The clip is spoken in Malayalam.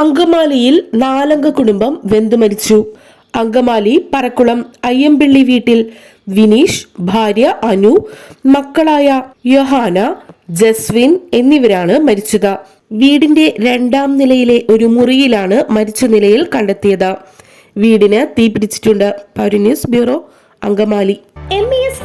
അങ്കമാലിയിൽ നാലംഗ കുടുംബം വെന്തു മരിച്ചു. അങ്കമാലി പറക്കുളം അയ്യമ്പിള്ളി വീട്ടിൽ വിനീഷ് ഭാര്യ അനു മക്കളായ യൊഹാന ജസ്വിൻ എന്നിവരാണ് മരിച്ചത്. വീടിന്റെ രണ്ടാം നിലയിലെ ഒരു മുറിയിലാണ് മരിച്ച നിലയിൽ കണ്ടെത്തിയത്. വീടിന് തീപിടിച്ചിട്ടുണ്ട്. പൗര news bureau Angamaly. M E S